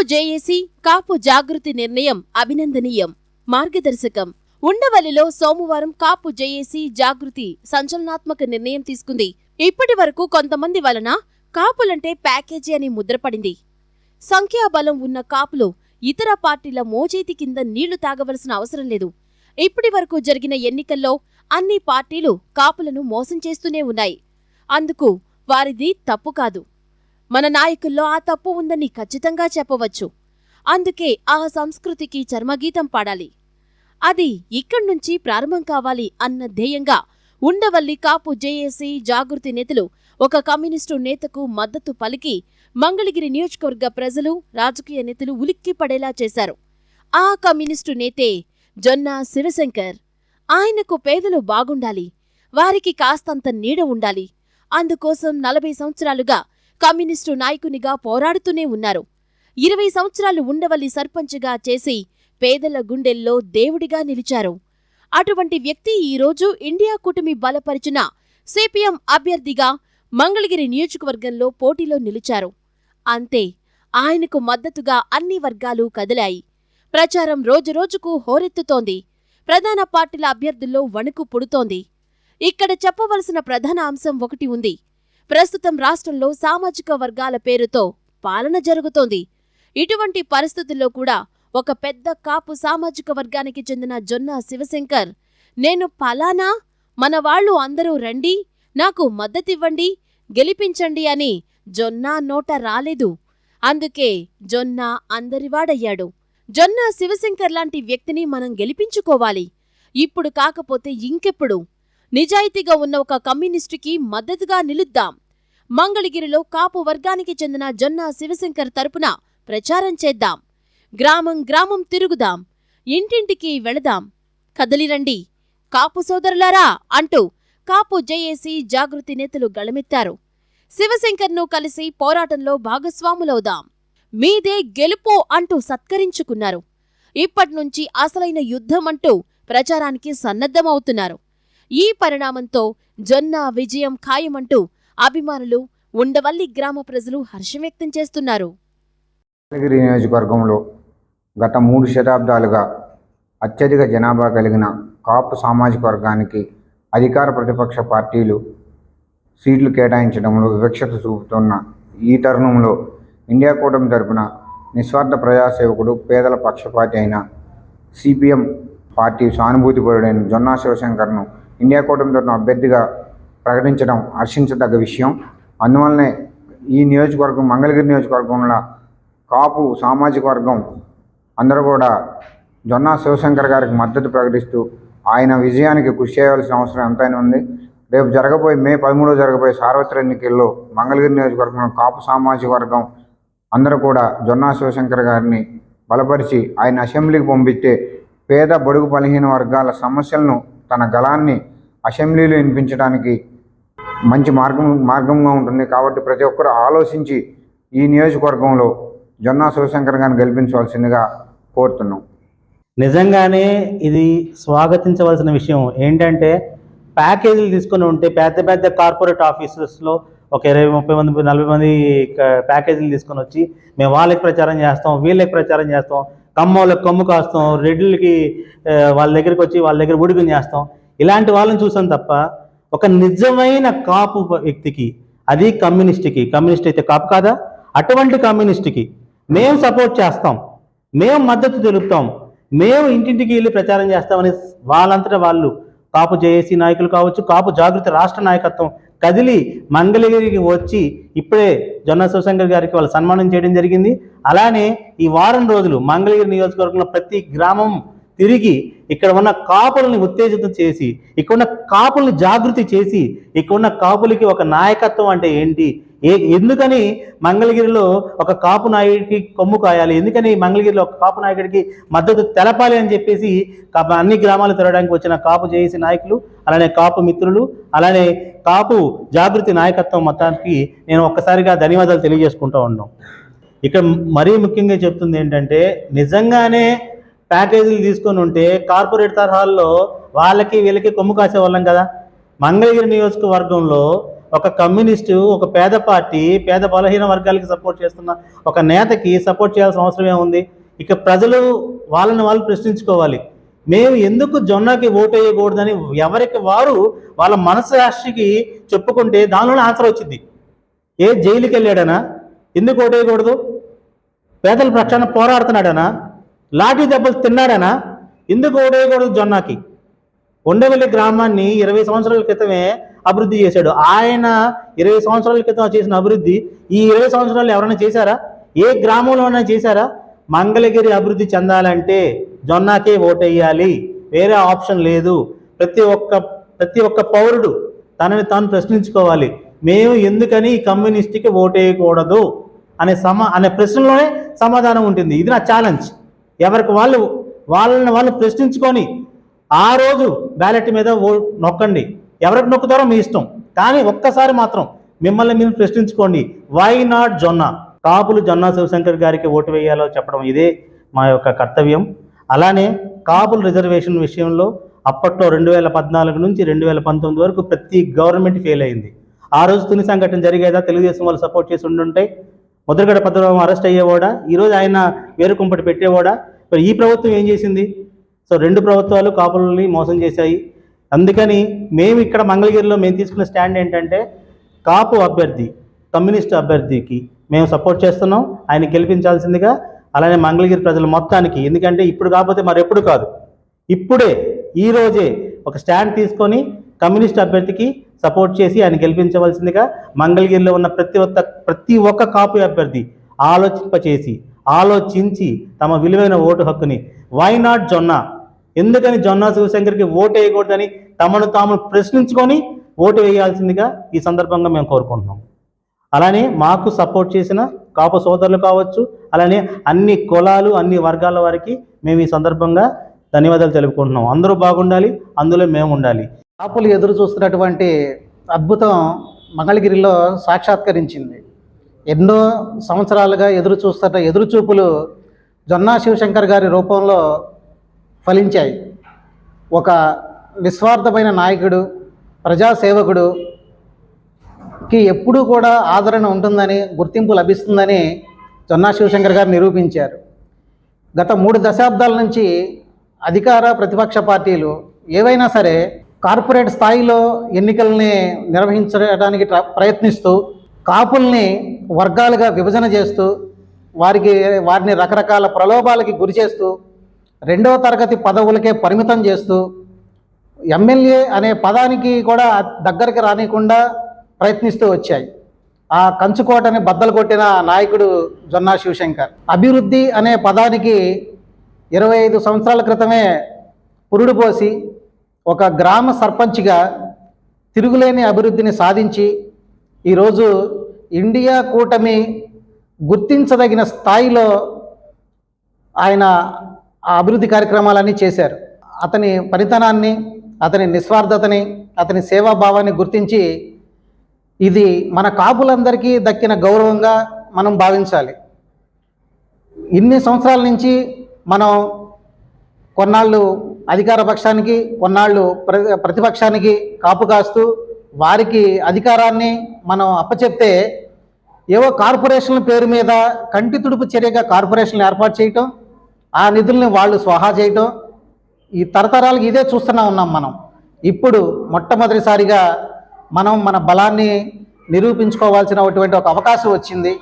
కాపు JAC కాపు జాగృతి నిర్ణయం అభినందనీయం. మార్గదర్శకం. ఉండవల్లిలో సోమవారం కాపు జేఏసీ జాగృతి సంచలనాత్మక నిర్ణయం తీసుకుంది. ఇప్పటి వరకు కొంతమంది వలన కాపులంటే ప్యాకేజీ అని ముద్రపడింది సంఖ్యాబలం ఉన్న కాపులు ఇతర పార్టీల మోచేతి కింద నీళ్ళు తాగవలసిన అవసరం లేదు. ఇప్పటి వరకు జరిగిన ఎన్నికల్లో అన్ని పార్టీలు కాపులను మోసం చేస్తూనే ఉన్నాయి. అందుకు వారిది తప్పు కాదు. మన నాయకుల్లో ఆ తప్పు ఉందని ఖచ్చితంగా చెప్పవచ్చు. అందుకే ఆ సంస్కృతికి చర్మగీతం పాడాలి. అది ఇక్కడ్నుంచి ప్రారంభం కావాలి అన్న ధ్యేయంగా ఉండవల్లి కాపు జేఏసీ జాగృతి నేతలు ఒక కమ్యూనిస్టు నేతకు మద్దతు పలికి మంగళగిరి నియోజకవర్గ ప్రజలు రాజకీయ నేతలు ఉలిక్కి పడేలా చేశారు. ఆ కమ్యూనిస్టు నేతే జొన్న శివశంకర్. ఆయనకు పేదలు బాగుండాలి. వారికి కాస్తంత నీడ ఉండాలి. అందుకోసం నలభై సంవత్సరాలుగా కమ్యూనిస్టు నాయకునిగా పోరాడుతూనే ఉన్నారు. ఇరవై సంవత్సరాలు ఉండవల్లి సర్పంచ్గా చేసి పేదల గుండెల్లో దేవుడిగా నిలిచారు. అటువంటి వ్యక్తి ఈరోజు ఇండియా కూటమి బలపరిచిన సిపిఎం అభ్యర్థిగా మంగళగిరి నియోజకవర్గంలో పోటీలో నిలిచారు. అంతే ఆయనకు మద్దతుగా అన్ని వర్గాలు కదిలాయి. ప్రచారం రోజురోజుకు హోరెత్తుతోంది. ప్రధాన పార్టీల అభ్యర్థుల్లో వణుకు పుడుతోంది. ఇక్కడ చెప్పవలసిన ప్రధాన అంశం ఒకటి ఉంది. ప్రస్తుతం రాష్ట్రంలో సామాజిక వర్గాల పేరుతో పాలన జరుగుతోంది. ఇటువంటి పరిస్థితుల్లో కూడా ఒక పెద్ద కాపు సామాజిక వర్గానికి చెందిన జొన్న శివశంకర్ నేను పలానా మన వాళ్ళు అందరూ రండి నాకు మద్దతివ్వండి గెలిపించండి అని జొన్న నోట రాలేదు. అందుకే జొన్న అందరివాడయ్యాడు. జొన్న శివశంకర్ లాంటి వ్యక్తిని మనం గెలిపించుకోవాలి. ఇప్పుడు కాకపోతే ఇంకెప్పుడు? నిజాయితీగా ఉన్న ఒక కమ్యూనిస్టుకి మద్దతుగా నిలుద్దాం. మంగళగిరిలో కాపు వర్గానికి చెందిన జొన్న శివశంకర్ తరపున ప్రచారం చేద్దాం. గ్రామం గ్రామం తిరుగుదాం. ఇంటింటికి వెళదాం. కదలిరండి కాపు సోదరులారా అంటూ కాపు జేఏసీ జాగృతి నేతలు గళమెత్తారు. శివశంకర్ను కలిసి పోరాటంలో భాగస్వాములవుదాం. మీదే గెలుపు అంటూ సత్కరించుకున్నారు. ఇప్పట్నుంచి అసలైన యుద్ధం అంటూ ప్రచారానికి సన్నద్ధమవుతున్నారు. ఈ పరిణామంతో జొన్న విజయం ఖాయమంటూ అభిమానులు ఉండవల్లి గ్రామ ప్రజలు హర్షం వ్యక్తం చేస్తున్నారు. మంగళగిరి నియోజకవర్గంలో గత మూడు శతాబ్దాలుగా అత్యధిక జనాభా కలిగిన కాపు సామాజిక వర్గానికి అధికార ప్రతిపక్ష పార్టీలు సీట్లు కేటాయించడంలో వివక్షత చూపుతున్న ఈ తరుణంలో ఇండియా కూటమి తరపున నిస్వార్థ ప్రజాసేవకుడు పేదల పక్షపాతి అయిన సిపిఎం పార్టీ సానుభూతిపరుడైన జొన్నా శివశంకర్ను ఇండియా కూటమి అభ్యర్థిగా ప్రకటించడం హర్షించదగ్గ విషయం. అందువల్లనే ఈ నియోజకవర్గం మంగళగిరి నియోజకవర్గంలో కాపు సామాజిక వర్గం అందరూ కూడా జొన్నా శివశంకర్ గారికి మద్దతు ప్రకటిస్తూ ఆయన విజయానికి కృషి చేయవలసిన అవసరం ఎంతైనా ఉంది. రేపు జరగబోయే మే పదమూడో జరగబోయే సార్వత్రిక ఎన్నికల్లో మంగళగిరి నియోజకవర్గంలో కాపు సామాజిక వర్గం అందరూ కూడా జొన్నా శివశంకర్ గారిని బలపరిచి ఆయన అసెంబ్లీకి పంపిస్తే పేద బడుగు బలహీన వర్గాల సమస్యలను తన గళాన్ని అసెంబ్లీలో వినిపించడానికి మంచి మార్గం మార్గంగా ఉంటుంది. కాబట్టి ప్రతి ఒక్కరు ఆలోచించి ఈ నియోజకవర్గంలో జొన్నా శివశంకర్ గారిని గెలిపించవలసిందిగా కోరుతున్నాం. నిజంగానే ఇది స్వాగతించవలసిన విషయం ఏంటంటే ప్యాకేజీలు తీసుకొని ఉంటే పెద్ద పెద్ద కార్పొరేట్ ఆఫీసెస్లో ఒక ఇరవై ముప్పై మంది నలభై మంది ప్యాకేజీలు తీసుకొని వచ్చి మేము వాళ్ళకి ప్రచారం చేస్తాం వీళ్ళకి ప్రచారం చేస్తాం. కమ్మోళ్ళకి కమ్ము కాస్తాం రెడ్లకి వాళ్ళ దగ్గరికి వచ్చి వాళ్ళ దగ్గర ఉడికం చేస్తాం. ఇలాంటి వాళ్ళని చూసాం తప్ప ఒక నిజమైన కాపు వ్యక్తికి అది కమ్యూనిస్ట్కి. కమ్యూనిస్ట్ అయితే కాపు కాదా? అటువంటి కమ్యూనిస్ట్కి మేము సపోర్ట్ చేస్తాం. మేము మద్దతు తెలుపుతాం. మేము ఇంటింటికి వెళ్ళి ప్రచారం చేస్తామని వాళ్ళంతటా వాళ్ళు కాపు జేఏసీ నాయకులు కావచ్చు కాపు జాగృతి రాష్ట్ర నాయకత్వం కదిలి మంగళగిరికి వచ్చి ఇప్పుడే జొన్న శివశంకర్ గారికి వాళ్ళు సన్మానం చేయడం జరిగింది. అలానే ఈ వారం రోజులు మంగళగిరి నియోజకవర్గంలో ప్రతి గ్రామం తిరిగి ఇక్కడ ఉన్న కాపుల్ని ఉత్తేజితం చేసి ఇక్కడ ఉన్న కాపుల్ని జాగృతి చేసి ఇక్కడ ఉన్న కాపులకి ఒక నాయకత్వం అంటే ఏంటి? ఏ ఎందుకని మంగళగిరిలో ఒక కాపు నాయకుడికి కొమ్ము కాయాలి? ఎందుకని మంగళగిరిలో ఒక కాపు నాయకుడికి మద్దతు తెలపాలి అని చెప్పేసి అన్ని గ్రామాలు తిరగడానికి వచ్చిన కాపు జేఏసీ నాయకులు అలానే కాపు మిత్రులు అలానే కాపు జాగృతి నాయకత్వం మొత్తానికి నేను ఒక్కసారిగా ధన్యవాదాలు తెలియజేసుకుంటూ ఉన్నాం ఇక్కడ మరీ ముఖ్యంగా చెప్తుంది ఏంటంటే నిజంగానే ప్యాకేజీలు తీసుకొని ఉంటే కార్పొరేట్ తరహాల్లో వాళ్ళకి వీళ్ళకి కొమ్ము కాసే వాళ్ళం కదా. మంగళగిరి నియోజకవర్గంలో ఒక కమ్యూనిస్టు ఒక పేద పార్టీ పేద బలహీన వర్గాలకి సపోర్ట్ చేస్తున్న ఒక నేతకి సపోర్ట్ చేయాల్సిన అవసరం ఏముంది? ఇక ప్రజలు వాళ్ళని వాళ్ళు ప్రశ్నించుకోవాలి. మేము ఎందుకు జొన్నకి ఓటు వేయకూడదని ఎవరికి వారు వాళ్ళ మనసాక్షికి చెప్పుకుంటే దానిలోనే ఆన్సర్ వచ్చింది. ఏ జైలుకి వెళ్ళాడనా ఎందుకు ఓటు వేయకూడదు? పేదల పక్షాన పోరాడుతున్నాడనా? లాఠీ దెబ్బలు తిన్నాడనా? ఎందుకు ఓడేయకూడదు జొన్నాకి? జొన్నకి ఉండవల్లి గ్రామాన్ని ఇరవై సంవత్సరాల క్రితమే అభివృద్ధి చేశాడు. ఆయన ఇరవై సంవత్సరాల క్రితం చేసిన అభివృద్ధి ఈ ఇరవై సంవత్సరాలు ఎవరైనా చేశారా? ఏ గ్రామంలోనైనా చేశారా? మంగళగిరి అభివృద్ధి చెందాలంటే జొన్నాకే ఓటేయాలి. వేరే ఆప్షన్ లేదు. ప్రతి ఒక్క ప్రతి ఒక్క పౌరుడు తనని తాను ప్రశ్నించుకోవాలి. మేము ఎందుకని ఈ కమ్యూనిస్ట్కి ఓటేయకూడదు? అనే సమా అనే ప్రశ్నలోనే సమాధానం ఉంటుంది. ఇది నా ఛాలెంజ్. ఎవరికి వాళ్ళు వాళ్ళని వాళ్ళు ప్రశ్నించుకొని ఆ రోజు బ్యాలెట్ మీద ఓ నొక్కండి. ఎవరికి నొక్కుతారో మీ ఇష్టం. కానీ ఒక్కసారి మాత్రం మిమ్మల్ని మీరు ప్రశ్నించుకోండి. వై నాట్ జొన్న? కాపులు జొన్న శివశంకర్ గారికి ఓటు వేయాలో చెప్పడం ఇదే మా యొక్క కర్తవ్యం. అలానే కాపుల రిజర్వేషన్ విషయంలో అప్పట్లో రెండు వేల పద్నాలుగు నుంచి రెండు వేల పంతొమ్మిది వరకు ప్రతి గవర్నమెంట్ ఫెయిల్ అయింది. ఆ రోజు తుని సంఘటన జరిగేదా? తెలుగుదేశం వాళ్ళు సపోర్ట్ చేసి ఉండుంటే ముద్రగడ పద్మనాభం అరెస్ట్ అయ్యేవాడా? ఈరోజు ఆయన వేరుకుంపటి పెట్టేవాడా? మరి ఈ ప్రభుత్వం ఏం చేసింది? సో రెండు ప్రభుత్వాలు కాపులని మోసం చేశాయి. అందుకని మేము ఇక్కడ మంగళగిరిలో మేము తీసుకున్న స్టాండ్ ఏంటంటే కాపు అభ్యర్థి కమ్యూనిస్ట్ అభ్యర్థికి మేము సపోర్ట్ చేస్తున్నాం. ఆయన గెలిపించాల్సిందిగా అలానే మంగళగిరి ప్రజల మొత్తానికి. ఎందుకంటే ఇప్పుడు కాకపోతే మరెప్పుడు కాదు. ఇప్పుడే ఈ రోజే ఒక స్టాండ్ తీసుకొని కమ్యూనిస్ట్ అభ్యర్థికి సపోర్ట్ చేసి ఆయన గెలిపించవలసిందిగా మంగళగిరిలో ఉన్న ప్రతి ఒక్క ప్రతి ఒక్క కాపు అభ్యర్థి ఆలోచింపచేసి ఆలోచించి తమ విలువైన ఓటు హక్కుని వై నాట్ జొన్న? ఎందుకని జొన్న శివశంకర్కి ఓటు వేయకూడదని తమను తాము ప్రశ్నించుకొని ఓటు వేయాల్సిందిగా ఈ సందర్భంగా మేము కోరుకుంటున్నాం. అలానే మాకు సపోర్ట్ చేసిన కాపు సోదరులు కావచ్చు అలానే అన్ని కులాలు అన్ని వర్గాల వారికి మేము ఈ సందర్భంగా ధన్యవాదాలు తెలుపుకుంటున్నాం. అందరూ బాగుండాలి అందులో మేము ఉండాలి. కాపులు ఎదురు చూస్తున్నటువంటి అద్భుతం మంగళగిరిలో సాక్షాత్కరించింది. ఎన్నో సంవత్సరాలుగా ఎదురు చూస్తున్న ఎదురుచూపులు జొన్నా శివశంకర్ గారి రూపంలో ఫలించాయి. ఒక నిస్వార్థమైన నాయకుడు ప్రజాసేవకుడు కి ఎప్పుడూ కూడా ఆదరణ ఉంటుందని గుర్తింపు లభిస్తుందని జొన్నా శివశంకర్ గారు నిరూపించారు. గత మూడు దశాబ్దాల నుంచి అధికార ప్రతిపక్ష పార్టీలు ఏవైనా సరే కార్పొరేట్ స్థాయిలో ఎన్నికల్ని నిర్వహించడానికి ప్రయత్నిస్తూ కాపుల్ని వర్గాలుగా విభజన చేస్తూ వారికి వారిని రకరకాల ప్రలోభాలకి గురి చేస్తూ రెండవ తరగతి పదవులకే పరిమితం చేస్తూ ఎమ్మెల్యే అనే పదానికి కూడా దగ్గరికి రానియకుండా ప్రయత్నిస్తూ వచ్చాయి. ఆ కంచుకోటని బద్దలు కొట్టిన నాయకుడు జొన్నా శివశంకర్. అభివృద్ధి అనే పదానికి ఇరవై ఐదు సంవత్సరాల క్రితమే పురుడు పోసి ఒక గ్రామ సర్పంచ్గా తిరుగులేని అభివృద్ధిని సాధించి ఈరోజు ఇండియా కూటమి గుర్తించదగిన స్థాయిలో ఆయన ఆ అభివృద్ధి కార్యక్రమాలన్నీ చేశారు. అతని పనితనాన్ని అతని నిస్వార్థతని అతని సేవాభావాన్ని గుర్తించి ఇది మన కాపులందరికీ దక్కిన గౌరవంగా మనం భావించాలి. ఇన్ని సంవత్సరాల నుంచి మనం కొన్నాళ్ళు అధికార పక్షానికి కొన్నాళ్ళు ప్ర ప్రతిపక్షానికి కాపు కాస్తూ వారికి అధికారాన్ని మనం అప్పచెప్తే ఏవో కార్పొరేషన్ల పేరు మీద కంటి తుడుపు చర్యగా కార్పొరేషన్లు ఏర్పాటు చేయటం ఆ నిధుల్ని వాళ్ళు స్వాహా చేయటం ఈ తరతరాలకు ఇదే చూస్తూనే ఉన్నాం మనం. ఇప్పుడు మొట్టమొదటిసారిగా మనం మన బలాన్ని నిరూపించుకోవాల్సినటువంటి ఒక అవకాశం వచ్చింది.